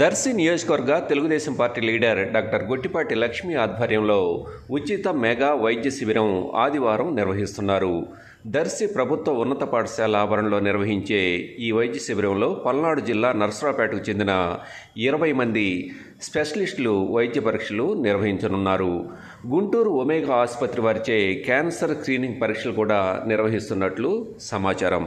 Darsi నియోజకవర్గ Telugu Desam party leader doctor Gottipati Lakshmi ఆధ్వర్యంలో ఉచిత మెగా వైద్య శిబిరం ఆదివారం నిర్వహిస్తున్నారు. దర్శి ప్రభుత్వ ఉన్నత పాఠశాల ఆవరణలో నిర్వహించే ఈ వైద్య శిబిరంలో పల్నాడు జిల్లా నర్సరావుపేటకు చెందిన ఇరవై మంది స్పెషలిస్టులు వైద్య పరీక్షలు నిర్వహించనున్నారు. గుంటూరు ఒమేగా ఆసుపత్రి వారిచే క్యాన్సర్ స్క్రీనింగ్ పరీక్షలు కూడా నిర్వహిస్తున్నట్లు సమాచారం.